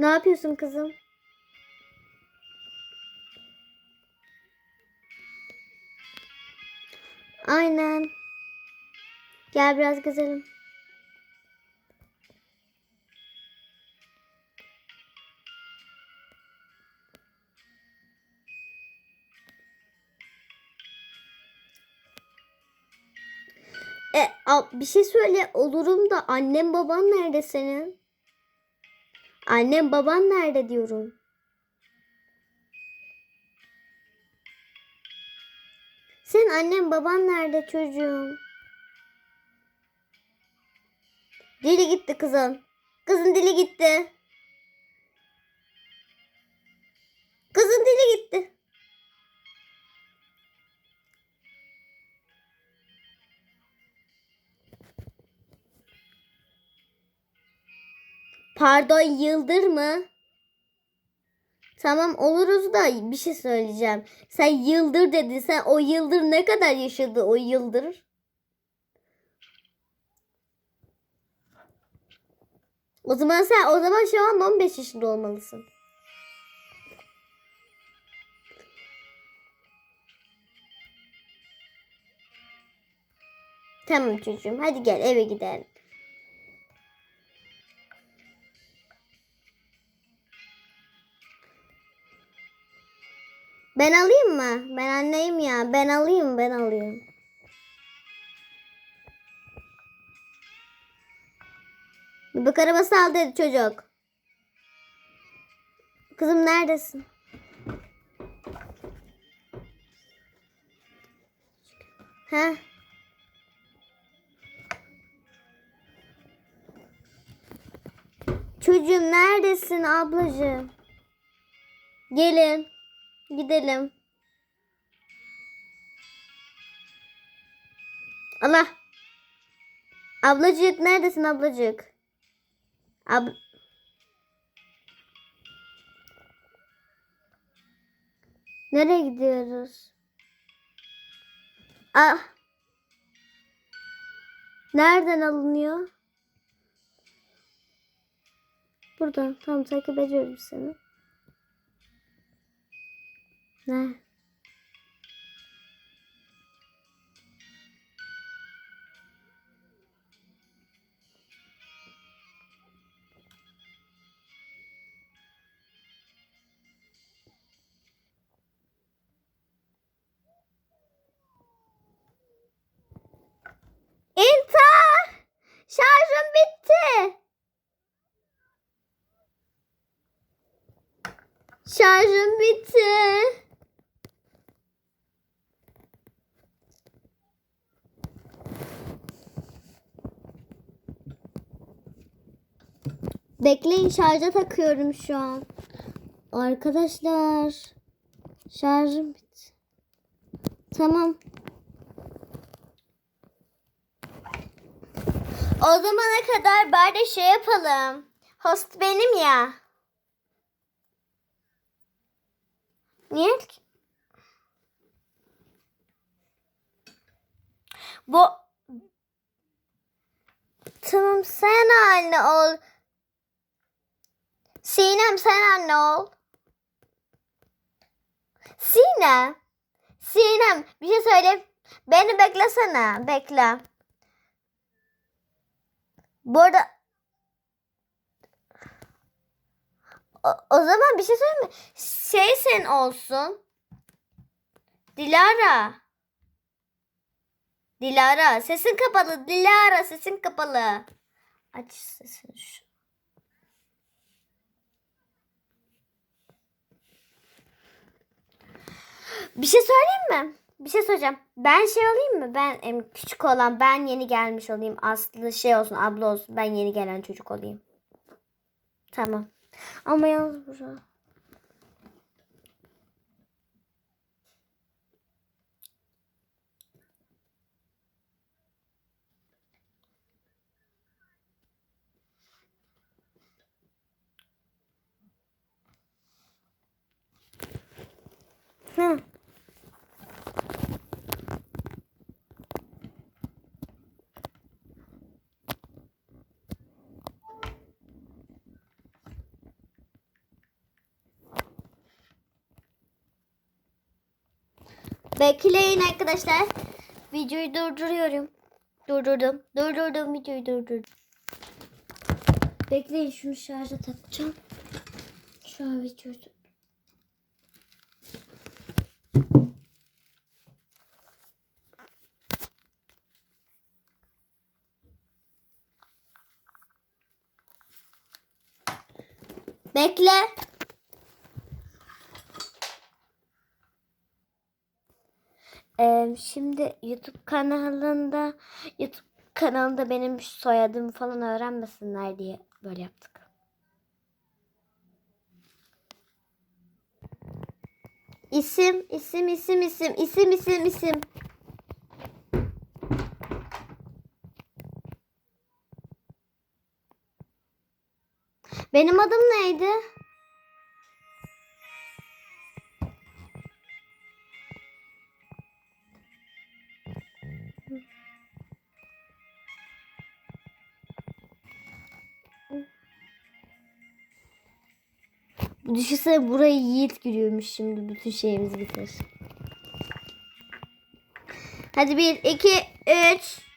Ne yapıyorsun kızım? Aynen. Gel biraz gezelim. E, bir şey söyle olurum da annem baban nerede senin? Annem baban nerede diyorum. Senin annen baban nerede çocuğum? Dili gitti kızım. Kızın dili gitti. Pardon yıldır mı? Tamam oluruz da bir şey söyleyeceğim. Sen yıldır dedin. Sen o yıldır ne kadar yaşadı o yıldır? O zaman sen o zaman şu an 15 yaşında olmalısın. Tamam çocuğum hadi gel eve gidelim. Ben alayım mı? Ben anneyim ya. Ben alayım ben alayım. Bebek arabası al dedi çocuk. Kızım neredesin? Ha? Çocuğum neredesin ablacığım? Gelin. Gidelim. Allah. Ablacık neredesin ablacık? Ab Nereye gidiyoruz? Ah. Nereden alınıyor? Buradan. Tamam takip ediyorum seni. Ne? Şarjım bitti. Şarjım bitti. Bekleyin şarja takıyorum şu an. Arkadaşlar. Şarjım bitti. Tamam. O zamana kadar bari şey yapalım. Host benim ya. Niye? Bu Tamam sen anne ol. Sinem sen anne ol. Sinem. Sinem bir şey söyle. Beni beklesene. Bekle. Bu arada o, o zaman bir şey söyleyeyim? Şey sen olsun. Dilara. Dilara sesin kapalı. Dilara sesin kapalı. Aç sesini şu. Bir şey söyleyeyim mi? Bir şey söyleyeceğim. Ben şey olayım mı? Ben em, küçük olan ben yeni gelmiş olayım. Aslı şey olsun abla olsun. Ben yeni gelen çocuk olayım. Tamam. Ama yalnız bura. Ne? Bekleyin arkadaşlar. Videoyu durduruyorum. Durdurdum. Durdurdum videoyu durdurdum. Bekleyin şunu şarja takacağım. Şu an videoyu Bekle. Ee, şimdi YouTube kanalında YouTube kanalında benim soyadımı falan öğrenmesinler diye böyle yaptık. İsim, isim, isim, isim, isim, isim, isim. Benim adım neydi? Düşünsene burayı Yiğit giriyormuş şimdi bütün şeyimiz biter. Hadi bir, iki, üç.